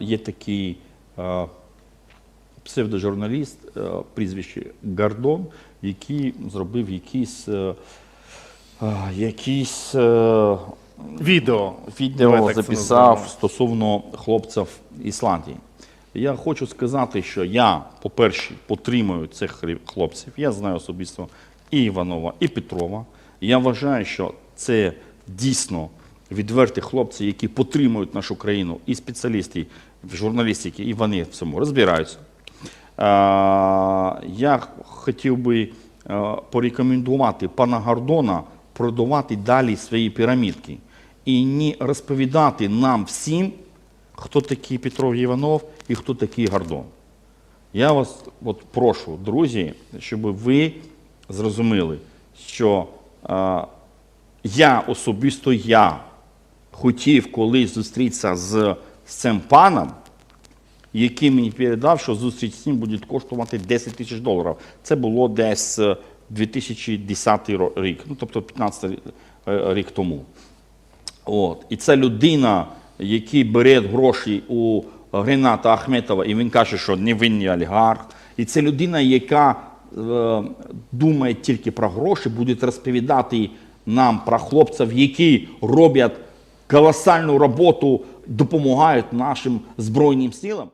Є такий псевдожурналіст, прізвище Гордон, який зробив якийсь, е, якийсь е, Відео. відео записав стосовно хлопців Ісландії. Я хочу сказати, що я, по-перше, підтримую цих хлопців. Я знаю особисто і Іванова, і Петрова. Я вважаю, що це дійсно відверті хлопці, які підтримують нашу країну, і спеціалісти в журналістиці, і вони в цьому розбираються. Я хотів би е, порекомендувати пана Гордона продавати далі свої пірамідки і не розповідати нам всім, хто такий Петров Іванов і хто такий Гордон. Я вас от прошу, друзі, щоб ви зрозуміли, що е, я особисто я хотів колись зустрітися з, з цим паном, який мені передав, що зустріч з ним буде коштувати 10 тисяч доларів. Це було десь е, 2010 рік, ну тобто 15 е, рік тому. От. І це людина, який бере гроші у Рената Ахметова, і він каже, що невинний олігарх. І це людина, яка е, думає тільки про гроші, буде розповідати нам про хлопців, які роблять колосальну роботу, допомагають нашим Збройним силам.